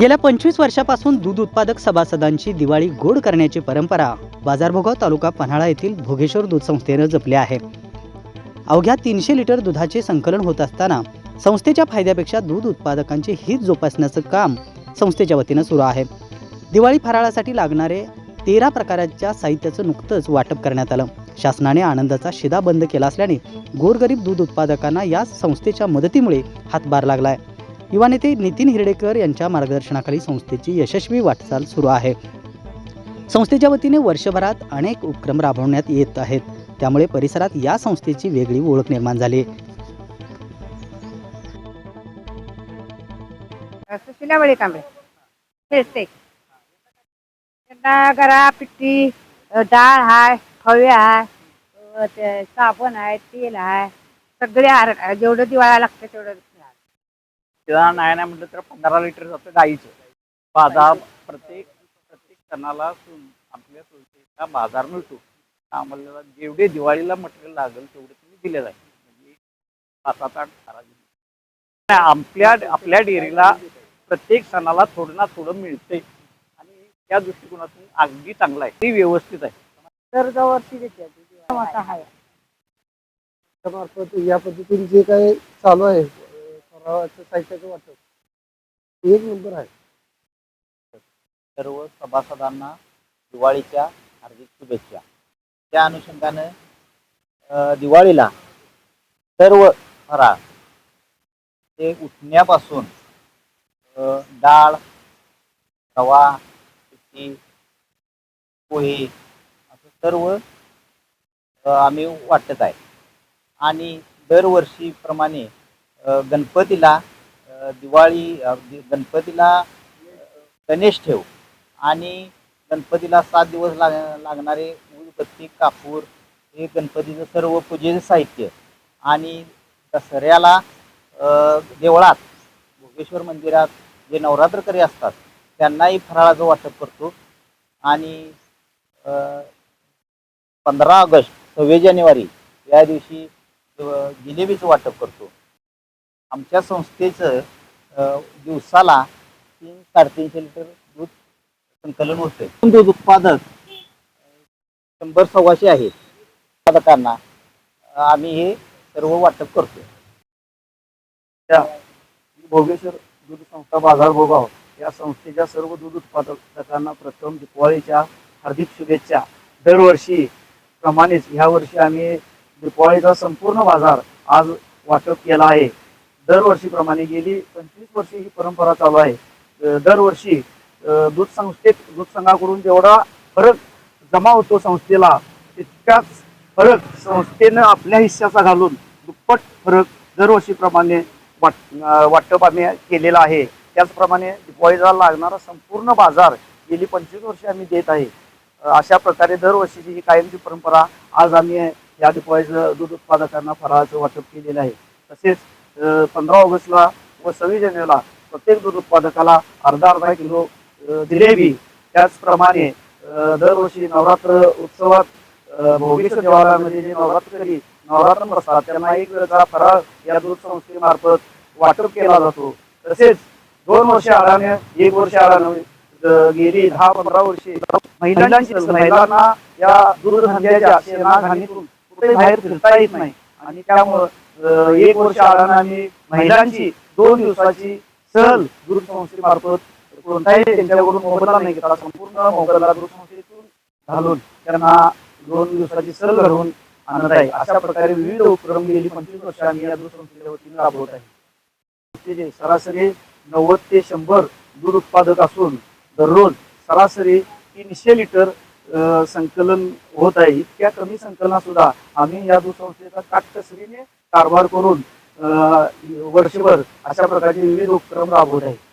गेल्या पंचवीस वर्षापासून दूध उत्पादक सभासदांची दिवाळी गोड करण्याची परंपरा बाजारभोगाव तालुका पन्हाळा येथील भोगेश्वर दूध संस्थेनं जपली आहे. अवघ्या तीनशे लिटर दुधाचे संकलन होत असताना संस्थेच्या फायद्यापेक्षा दूध उत्पादकांचे हित जोपासण्याचं काम संस्थेच्या वतीनं सुरू आहे. दिवाळी फराळासाठी लागणारे तेरा प्रकारच्या साहित्याचं नुकतंच वाटप करण्यात आलं. शासनाने आनंदाचा शिदा बंद केला असल्याने गोरगरीब दूध उत्पादकांना या संस्थेच्या मदतीमुळे हातभार लागला आहे युवा नेते नितीन हिरडेकर यांच्या मार्गदर्शनाखाली संस्थेची यशस्वी वाटचाल सुरू आहे. संस्थेच्या वतीने वर्षभरात अनेक उपक्रम राबवण्यात येत आहेत. त्यामुळे परिसरात या संस्थेची वेगळी ओळख निर्माण झाली. सुशिला बळी कांबळे त्यांना गरा पिट्टी डाळ हाय फळे आहे साबण आहे तेल आहे सगळे आर जेवढं दिवाळा लागतं तेवढं त्याला नाही नाही म्हटलं तर पंधरा लिटर जातं गाईचं. बाजार प्रत्येक प्रत्येक सणाला आपल्या संस्थेचा बाजार मिळतो. आम्हाला जेवढे दिवाळीला मटेरियल लागेल तेवढे तुम्ही दिले जाईल. म्हणजे पाच सात आठ हराजी आपल्या आपल्या डेअरीला प्रत्येक सणाला थोडं ना थोडं मिळते आणि त्या दृष्टिकोनातून अगदी चांगला आहे. ती व्यवस्थित आहे. देते हाय मार्फत या पद्धतीने जे काही चालू आहे अं, साहित्याचं वाटप. एक नंबर आहे. सर्व सभासदांना दिवाळीच्या हार्दिक शुभेच्छा. त्या अनुषंगानं दिवाळीला सर्व फराळ ते उठण्यापासून डाळ रवा पिठी पोहे असं सर्व आम्ही वाटत आहे. आणि दरवर्षीप्रमाणे गणपतीला दिवाळी गणपतीला गणेश ठेव आणि गणपतीला सात दिवस लाग लागणारे उदबत्ती कापूर हे गणपतीचं सर्व पूजेचं साहित्य आणि दसऱ्याला देवळात भोगेश्वर मंदिरात जे नवरात्रकरी असतात त्यांनाही फराळाचं वाटप करतो आणि पंधरा ऑगस्ट सव्वीस जानेवारी या दिवशी जिलेबीचं वाटप करतो. आमच्या संस्थेचं दिवसाला तीन साडेतीनशे लिटर दूध संकलन होते दूध उत्पादक शंभर सव्वाशे आहेत. उत्पादकांना आम्ही हे सर्व वाटप करतो भोगेश्वर दूध संस्था बाजार भोगाव या संस्थेच्या सर्व दूध उत्पादकांना प्रथम दिवाळीच्या हार्दिक शुभेच्छा. दरवर्षी प्रमाणेच ह्या वर्षी आम्ही दिवाळीचा संपूर्ण बाजार आज वाटप केला आहे. दरवर्षीप्रमाणे गेली पंचवीस वर्षी ही परंपरा चालू आहे. दरवर्षी दूध संस्थेत दूध संघाकडून जेवढा फरक जमा होतो संस्थेला तितकाच फरक संस्थेनं आपल्या हिश्श्याचा घालून दुप्पट फरक दरवर्षीप्रमाणे वाट वाटप आम्ही केलेलं आहे. त्याचप्रमाणे दिवाळीला लागणारा संपूर्ण बाजार गेली पंचवीस वर्षे आम्ही देत आहे. अशा प्रकारे दरवर्षीची ही कायमची परंपरा आज आम्ही या दिवाळीचं दूध उत्पादकांना फराळाचं वाटप केलेलं आहे. तसेच पंधरा ऑगस्टला व सव्वीस जानेवारीला प्रत्येक दूध उत्पादकाला अर्धा अर्धा किलो अं, जिलेबी. त्याचप्रमाणे दरवर्षी नवरात्र उत्सवात भोगेश्वर देवालयामध्ये जे नवरात्रकरी नवरात्र असतात त्यांना एक वेळचा फराळ या दूध संस्थेमार्फत वाटप केला जातो. तसेच दोन वर्ष आडाने एक वर्ष आडाने गेली दहा पंधरा वर्षे महिलांची महिलांना या दूध धंद्याच्या शेणाघाणीतून कुठे बाहेर फिरता येत नाही. आणि त्यामुळं अं, एक वर्ष आडाने आम्ही महिलांची दोन दिवसाची सहल दूरसंस्थेमार्फत कोणताही त्यांच्याकडून मोबदला नाही घेतला संपूर्ण मोबदला दूरसंस्थेतून घालून त्यांना दोन दिवसाची सहल घडवून आणत आहे. अशा प्रकारे विविध उपक्रम गेली पंचवीस वर्ष आम्ही या दूरसंस्थेच्या वतीने राबवत आहे. संस्थेचे सरासरी नव्वद ते शंभर दूध उत्पादक असून दररोज सरासरी तीनशे लिटर अ, संकलन होत आहे. इतक्या कमी संकलनात सुद्धा आम्ही या दूध संस्थेचा काटकसरीने कारभार करून वर्षभर अशा प्रकारचे विविध उपक्रम राबवत आहे